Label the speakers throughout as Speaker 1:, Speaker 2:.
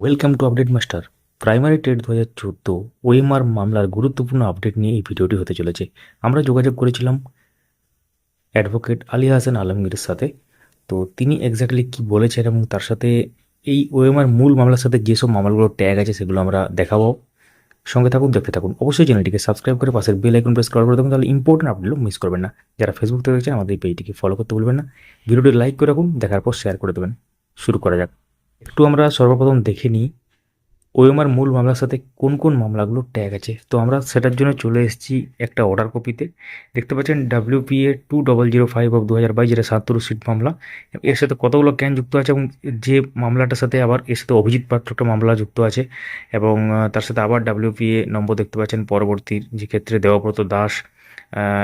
Speaker 1: Welcome to update master primary TET দু হাজার চোদ্দ ওএমআর মামলার গুরুত্বপূর্ণ আপডেট নিয়ে এই ভিডিওটি হতে চলেছে। আমরা যোগাযোগ করেছিলাম অ্যাডভোকেট আলী হাসান আলমগীরের সাথে। তো তিনি এক্স্যাক্টলি কী বলেছেন এবং তার সাথে এই ওএমআর মূল মামলার সাথে যেসব মামলাগুলোর ট্যাগ আছে সেগুলো আমরা দেখাবো। সঙ্গে থাকুন, দেখতে থাকুন। অবশ্যই চ্যানেলটিকে সাবস্ক্রাইব করে পাশের বেল আইকন প্রেস করে দেবেন, তাহলে ইম্পর্টেন্ট আপডেটগুলো মিস করবেন না। যারা ফেসবুক থেকে দেখছেন, আমাদের এই পেজটিকে ফলো করতে ভুলবেন না। ভিডিওটি লাইক করে রাখুন, দেখার পর শেয়ার করে দেবেন। শুরু করা যাক। একটু আমরা সর্বপ্রথম দেখে নিই, ওএমআর মূল মামলার সাথে কোন কোন মামলাগুলো ট্যাগ আছে। তো আমরা সেটার জন্য চলে এসেছি একটা অর্ডার কপিতে দেখতে পাচ্ছেন WPA two double zero five of দু হাজার বাইশ যেটা সাত্তর সিট মামলা। এর সাথে কতগুলো ক্যান যুক্ত আছে এবং যে মামলাটার সাথে আবার এর সাথে অভিজিৎ পাত্র একটা মামলা যুক্ত আছে এবং তার সাথে আবার ডাব্লিউপিএ নম্বর দেখতে পাচ্ছেন পরবর্তীর যে ক্ষেত্রে দেবব্রত দাস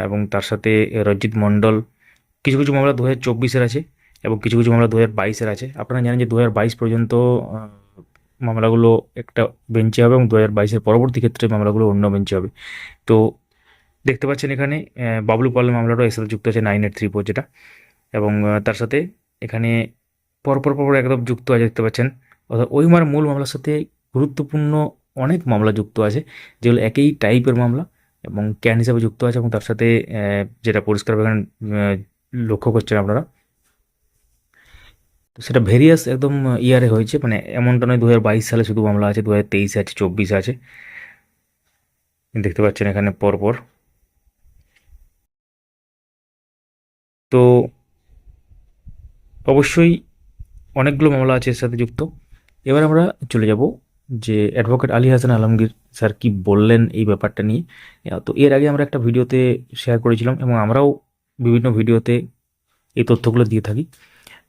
Speaker 1: এবং তার সাথে রঞ্জিত মণ্ডল। কিছু কিছু মামলা দু হাজার চব্বিশের আছে। এবং কিছু কিছু মামলা দু হাজার বাইশের আছে। আপনারা জানেন যে দু হাজার বাইশ পর্যন্ত মামলাগুলো একটা বেঞ্চে হবে এবং দু হাজার বাইশের পরবর্তী ক্ষেত্রে মামলাগুলো অন্য বেঞ্চে হবে। তো দেখতে পাচ্ছেন এখানে বাবলু পালের মামলাটাও এর সাথে যুক্ত আছে নাইন এইট থ্রি ফোর যেটা। এবং তার সাথে এখানে পরপর পরপর একদম যুক্ত আছে দেখতে পাচ্ছেন। অর্থাৎ ওই মার মূল মামলার সাথে গুরুত্বপূর্ণ অনেক মামলা যুক্ত আছে, যেগুলো একই টাইপের মামলা এবং ক্যান হিসাবে যুক্ত আছে এবং তার সাথে যেটা পরিষ্কারভাবে লক্ষ্য করছেন আপনারা তো সেটা ভেরিয়াস একদম ইয়ারে হয়েছে। মানে এমনটা নয় দু সালে শুধু মামলা আছে দু হাজার তেইশে আছে, চব্বিশে আছে। দেখতে পাচ্ছেন এখানে পরপর। তো অবশ্যই অনেকগুলো মামলা আছে এর সাথে যুক্ত। এবার আমরা চলে যাব যে অ্যাডভোকেট আলী হাসান আলমগীর স্যার কি বললেন এই ব্যাপারটা নিয়ে। তো এর আগে আমরা একটা ভিডিওতে শেয়ার করেছিলাম এবং আমরাও বিভিন্ন ভিডিওতে এই তথ্যগুলো দিয়ে থাকি।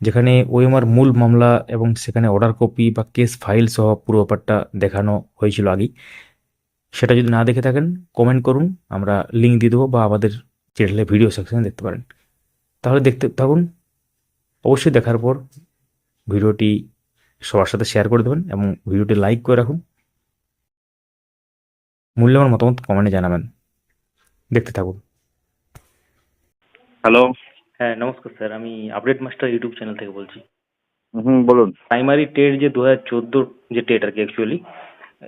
Speaker 1: যেখানে ওএমআর মূল মামলা এবং সেখানে অর্ডার কপি বা কেস ফাইল সহ পুরো ব্যাপারটা দেখানো হয়েছিল আগেই। সেটা যদি না দেখে থাকেন কমেন্ট করুন, আমরা লিঙ্ক দিয়ে দেবো বা আমাদের চ্যানেলে ভিডিও সেকশনে দেখতে পারেন। তাহলে দেখতে থাকুন, অবশ্যই দেখার পর ভিডিওটি সবার সাথে শেয়ার করে দেবেন এবং ভিডিওটি লাইক করে রাখুন। মূল্যবান মতামত কমেন্টে জানাবেন। দেখতে থাকুন।
Speaker 2: হ্যালো
Speaker 1: হ্যাঁ নমস্কার স্যার আমি আপডেট মাস্টার ইউটিউব চ্যানেল থেকে বলছি।
Speaker 2: হুম বলুন।
Speaker 1: প্রাইমারি টেট যে দু হাজার চোদ্দোর যে টেট আর কি অ্যাকচুয়ালি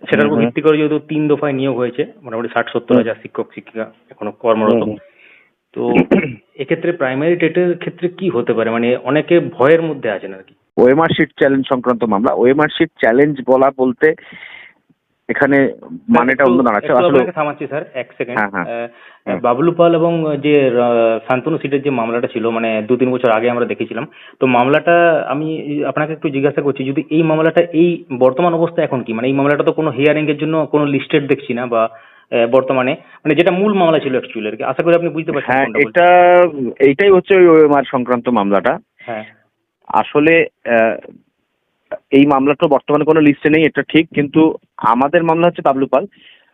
Speaker 1: সেটার উপর ভিত্তি করে যেহেতু তিন দফায় নিয়োগ হয়েছে মোটামুটি ষাট সত্তর হাজার শিক্ষক শিক্ষিকা এখনও কর্মরত। তো এক্ষেত্রে প্রাইমারি টেটের ক্ষেত্রে কি হতে পারে? মানে অনেকে ভয়ের মধ্যে আছেন আর কি।
Speaker 2: ওএমআর শিট চ্যালেঞ্জ সংক্রান্ত মামলা। ওএমআর শিট চ্যালেঞ্জ বলা বলতে এখানে মানেটা অন্য দাঁড়াচ্ছে। আসলে
Speaker 1: থামাচ্ছি স্যার এক সেকেন্ড
Speaker 2: হ্যাঁ, হ্যাঁ। হুম।
Speaker 1: বাবলু পাল এবং যে শান্তনু সিটের যে মামলাটা ছিল মানে দু তিন বছর আগে আমরা দেখেছিলাম তো মামলাটা আমি আপনাকে একটু জিজ্ঞাসা করছি যদি এই মামলাটা এই বর্তমান অবস্থা এখন কি? মানে এই মামলাটা তো কোনো হিয়ারিং এর জন্য কোনো লিস্টেড দেখছি না বা বর্তমানে মানে যেটা মূল মামলা ছিল অ্যাকচুয়ালি আর কি। আশা করি আপনি বুঝতে পারছেন
Speaker 2: হ্যাঁ এটা এইটাই হচ্ছে ওই ওএমআর সংক্রান্ত মামলাটা।
Speaker 1: হ্যাঁ।
Speaker 2: আসলে আহ, এই মামলাটা বর্তমানে কোনো লিস্টে নেই এটা ঠিক কিন্তু আমাদের মামলা হচ্ছে তাবলু পাল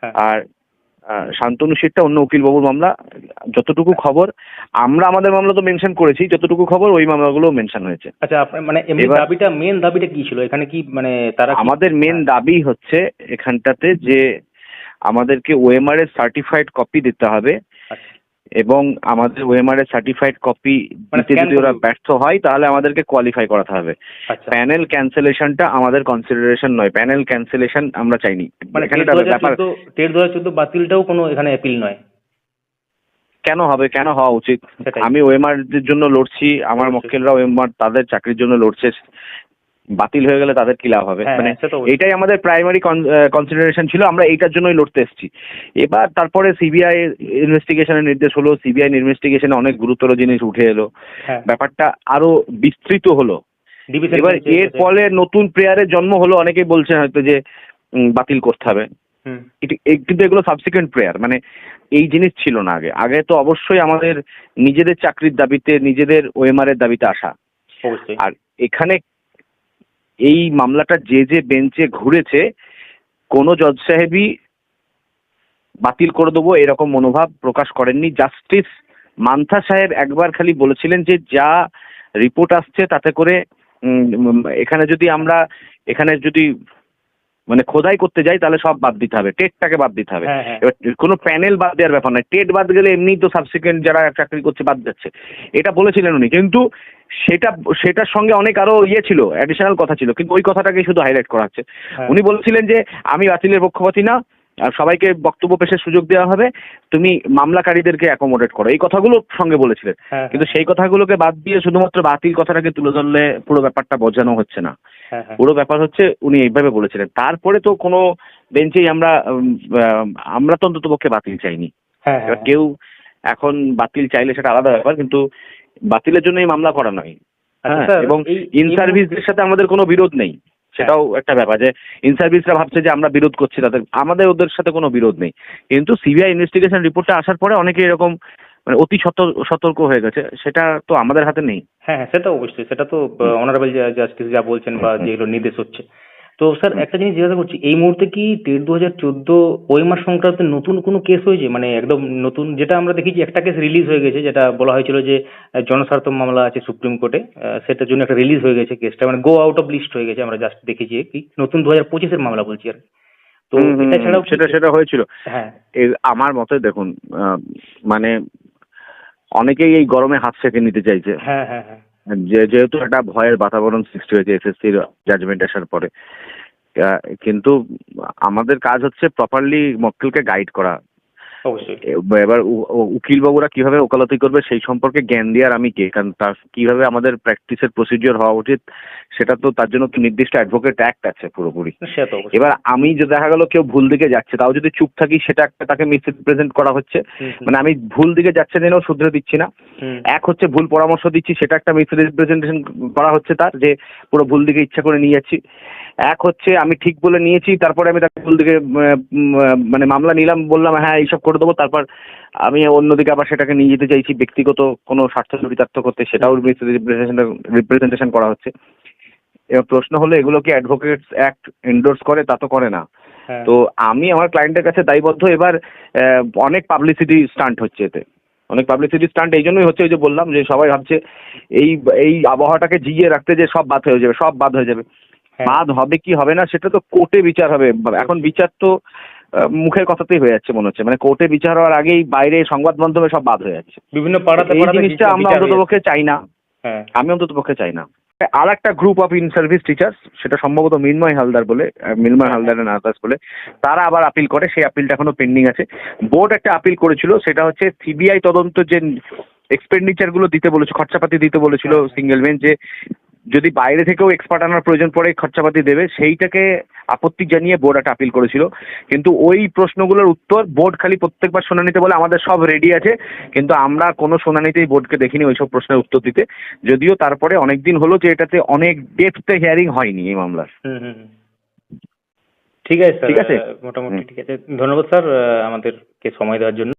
Speaker 1: হ্যাঁ।
Speaker 2: আর শান্তনু শিটটা অন্য উকিল বাবুর মামলা যতটুকু খবর আমরা আমাদের মামলা তো মেনশন করেছি যতটুকু খবর ওই মামলাগুলো মেনশন হয়েছে
Speaker 1: আচ্ছা মানে এমনি দাবিটা মেন দাবিটা কি ছিল এখানে কি মানে তারা
Speaker 2: আমাদের মেন
Speaker 1: হ্যাঁ।
Speaker 2: দাবি হচ্ছে এখানটাতে যে আমাদেরকে ওএমআর এর সার্টিফাইড কপি দিতে হবে। এবং আমাদের ওএমআর এর সার্টিফাইড কপি
Speaker 1: মানে
Speaker 2: দিতে যদি ওরা ব্যর্থ হয় তাহলে আমাদেরকে কোয়ালিফাই করাতে হবে।
Speaker 1: আচ্ছা।
Speaker 2: প্যানেল ক্যান্সেলেশনটা আমাদের কনসিডারেশন নয়। প্যানেল ক্যান্সেলেশন আমরা চাইনি।
Speaker 1: মানে
Speaker 2: এখানে ব্যাপার
Speaker 1: চোদ্দ টেট দু হাজার চোদ্দ বাতিলটাও কোনো এখানে অ্যাপিল নয়।
Speaker 2: কেন হবে? কেন হওয়া উচিত। আমি ওএমআর এর জন্য লড়ছি আমার মক্কেলরা ওএমআর তাদের চাকরির জন্য লড়ছে। বাতিল হয়ে গেলে তাদের কি লাভ হবে?
Speaker 1: হ্যাঁ,
Speaker 2: মানে। এইটাই আমাদের প্রাইমারি কনসিডারেশন ছিল আমরা এইটার জন্যই লড়তে এসেছি। এবার তারপরে সিবিআই ইনভেস্টিগেশনের নির্দেশ হলো সিবিআই ইনভেস্টিগেশনে অনেক গুরুতর জিনিস উঠে এলো।
Speaker 1: হ্যাঁ।
Speaker 2: ব্যাপারটা আরও বিস্তৃত হলো। এবার এর ফলে নতুন প্লেয়ারের জন্ম হলো অনেকেই বলছেন হয়তো যে বাতিল করতে হবে। কিন্তু এগুলো সাবসিকুয়েন্ট প্রেয়ার মানে এই জিনিস ছিল না আগে। আগে তো অবশ্যই আমাদের নিজেদের চাকরির দাবিতে নিজেদের ওএমআর এর দাবিতে আসা। আর এখানে এই মামলাটা যে যে বেঞ্চে ঘুরেছে, কোনো জজ সাহেবই বাতিল করে দেবো এরকম মনোভাব প্রকাশ করেননি। জাস্টিস মান্থা সাহেব একবার খালি বলেছিলেন যে যা রিপোর্ট আসছে তাতে করে এখানে যদি আমরা, এখানে যদি মানে খোদাই করতে যাই তাহলে সব বাদ দিতে হবে। টেটটাকে বাদ দিতে হবে।
Speaker 3: হ্যাঁ হ্যাঁ।
Speaker 2: এবার কোনো প্যানেল বাদ দেওয়ার ব্যাপার নয়। টেট বাদ গেলে এমনি তো সাবসিকুয়েন্ট যারা চাকরি করছে বাদ যাচ্ছে। এটা বলেছিলেন উনি। কিন্তু সেটা সেটার সঙ্গে অনেক আরও ইয়ে ছিল অ্যাডিশনাল কথা ছিল। কিন্তু ওই কথাটাকে শুধু হাইলাইট করা হচ্ছে।
Speaker 3: হ্যাঁ।
Speaker 2: উনি বলেছিলেন যে আমি বাতিলের পক্ষপাতি না সবাইকে বক্তব্য পেশের সুযোগ দেওয়া হবে। তুমি মামলাকারীদেরকে অ্যাকোমোডেট করো। এই কথাগুলো সঙ্গে বলেছিলেন।
Speaker 3: হ্যাঁ
Speaker 2: কিন্তু সেই কথাগুলোকে বাদ দিয়ে শুধুমাত্র বাতিল কথাটাকে তুলে ধরলে পুরো ব্যাপারটা বোঝানো হচ্ছে না।
Speaker 3: হ্যাঁ হ্যাঁ।
Speaker 2: পুরো ব্যাপার হচ্ছে উনি এইভাবে বলেছিলেন। তারপরে তো কোনো বেঞ্চেই আমরা আমরা তো অন্তত পক্ষে বাতিল চাইনি।
Speaker 3: হ্যাঁ হ্যাঁ।
Speaker 2: কেউ এখন বাতিল চাইলে সেটা আলাদা ব্যাপার কিন্তু বাতিলের জন্য এই মামলা করা নয়।
Speaker 3: আচ্ছা,
Speaker 2: হ্যাঁ এবং ইন সার্ভিসদের সাথে আমাদের কোনো বিরোধ নেই। সেটাও একটা ব্যাপার যে ইন সার্ভিসরা ভাবছে যে আমরা বিরোধ করছি তাদের আমাদের ওদের সাথে কোনো বিরোধ নেই। কিন্তু সিবিআই ইনভেস্টিগেশন রিপোর্টটা আসার পরে অনেকে এরকম মানে অতি সত- সতর্ক হয়ে গেছে সেটা তো আমাদের হাতে নেই।
Speaker 3: হ্যাঁ হ্যাঁ সেটা অবশ্যই সেটা তো অনারেবল জাস্টিস যা বলছেন বা যেগুলো নির্দেশ হচ্ছে। তো স্যার একটা জিনিস জিজ্ঞাসা করছি এই মুহূর্তে কি টেট দু হাজার চোদ্দ ওইমার সংক্রান্ত নতুন কোনো কেস হয়েছে? মানে একদম নতুন যেটা আমরা দেখেছি একটা কেস রিলিজ হয়ে গেছে যেটা বলা হয়েছিল যে জনস্বার্থ মামলা আছে সুপ্রিম কোর্টে আহ, সেটার জন্য একটা রিলিজ হয়ে গেছে কেসটা মানে গো আউট অফ লিস্ট হয়ে গেছে আমরা জাস্ট দেখেছি কি। নতুন দু হাজার পঁচিশের মামলা বলছি আর তো এটা ছাড়াও
Speaker 2: সেটা সেটা হয়েছিল।
Speaker 3: হ্যাঁ।
Speaker 2: আমার মতে দেখুন মানে অনেকেই এই গরমে হাত সেঁকে নিতে চাইছে।
Speaker 3: হ্যাঁ হ্যাঁ হ্যাঁ।
Speaker 2: যেহেতু একটা ভয়ের বাতাবরণ সৃষ্টি হয়েছে এসএসসি এসএসসির জাজমেন্ট আসার পরে কিন্তু আমাদের কাজ হচ্ছে প্রপারলি মক্কেলকে গাইড করা
Speaker 3: অবশ্যই।
Speaker 2: এবার উ- উ- উকিলবাবুরা কীভাবে ওকালতি করবে সেই সম্পর্কে জ্ঞান দেওয়ার আমি কে? কারণ তার কীভাবে আমাদের প্র্যাকটিসের প্রসিডিওর হওয়া উচিত সেটা তো তার জন্য তো নির্দিষ্ট অ্যাডভোকেট অ্যাক্ট আছে পুরোপুরি? এবার আমি যে দেখা গেল কেউ ভুল দিকে যাচ্ছে তাও যদি চুপ থাকি সেটা একটা তাকে মিসরিপ্রেজেন্ট করা হচ্ছে। মানে আমি ভুল দিকে যাচ্ছে জেনেও শুধরে দিচ্ছি না। এক হচ্ছে ভুল পরামর্শ দিচ্ছি সেটা একটা মিসরিপ্রেজেন্টেশন করা হচ্ছে তার যে পুরো ভুল দিকে ইচ্ছা করে নিয়ে যাচ্ছি। এক হচ্ছে আমি ঠিক বলে নিয়েছি তারপরে আমি তাকে ভুল দিকে মানে মামলা নিলাম বললাম হ্যাঁ এইসব করে দেবো। তারপর আমি অন্যদিকে আবার সেটাকে নিয়ে যেতে চাইছি ব্যক্তিগত কোনো স্বার্থ চরিতার্থ করতে সেটাও রিপ্রেজেন্টেশন করা হচ্ছে। এবার প্রশ্ন হলো এগুলো কি অ্যাডভোকেটস অ্যাক্ট এন্ডোর্স করে? তা তো করে না।
Speaker 3: হ্যাঁ।
Speaker 2: তো আমি আমার ক্লায়েন্টের কাছে দায়বদ্ধ এবার অনেক পাবলিসিটি স্টান্ট হচ্ছে এতে। অনেক পাবলিসিটি স্টান্ট এই জন্যই হচ্ছে ওই যে বললাম যে সবাই ভাবছে এই এই আবহাওয়াটাকে জিইয়ে রাখতে যে সব বাদ হয়ে যাবে সব বাদ হয়ে যাবে। বাদ হবে কি হবে না সেটা তো কোর্টে বিচার হবে। এখন বিচার তো মুখের কথাতেই হয়ে যাচ্ছে মনে হচ্ছে। মানে কোর্টে বিচার হওয়ার আগেই বাইরে সংবাদ মাধ্যমে সব বাদ হয়ে যাচ্ছে।
Speaker 3: বিভিন্ন পাড়াতে
Speaker 2: এই জিনিসটা আমরা অন্তত পক্ষে চাই না।
Speaker 3: হ্যাঁ।
Speaker 2: আমি অন্তত পক্ষে চাই না। আর একটা group of in service teachers সেটা সম্ভবত মিনময় হালদার বলে মিনময় হালদার আদার্স বলে তারা আবার আপিল করে। সেই আপিলটা এখনও পেন্ডিং আছে। বোর্ড একটা আপিল করেছিল সেটা হচ্ছে সিবিআই তদন্ত যে এক্সপেন্ডিচারগুলো দিতে বলেছে খরচাপাতি দিতে বলেছিল সিঙ্গেল বেঞ্চ যে যদি বাইরে থেকেও এক্সপার্ট আনার প্রয়োজন পড়ে খরচাপাতি দেবে সেইটাকে আপত্তি জানিয়ে বোর্ড একটা আপিল করেছিল। কিন্তু ওই প্রশ্নগুলোর উত্তর বোর্ড খালি প্রত্যেকবার শুনানিতে বলে আমাদের সব রেডি আছে কিন্তু আমরা কোনো শুনানিতেই বোর্ডকে দেখিনি ওইসব প্রশ্নের উত্তর দিতে। যদিও তারপরে অনেক দিন হলো যে এটাতে অনেক ডেপথে হিয়ারিং হয়নি এই মামলার।
Speaker 3: ঠিক আছে
Speaker 2: ঠিক আছে?
Speaker 3: মোটামুটি ঠিক আছে। ধন্যবাদ স্যার আমাদেরকে সময় দেওয়ার জন্য।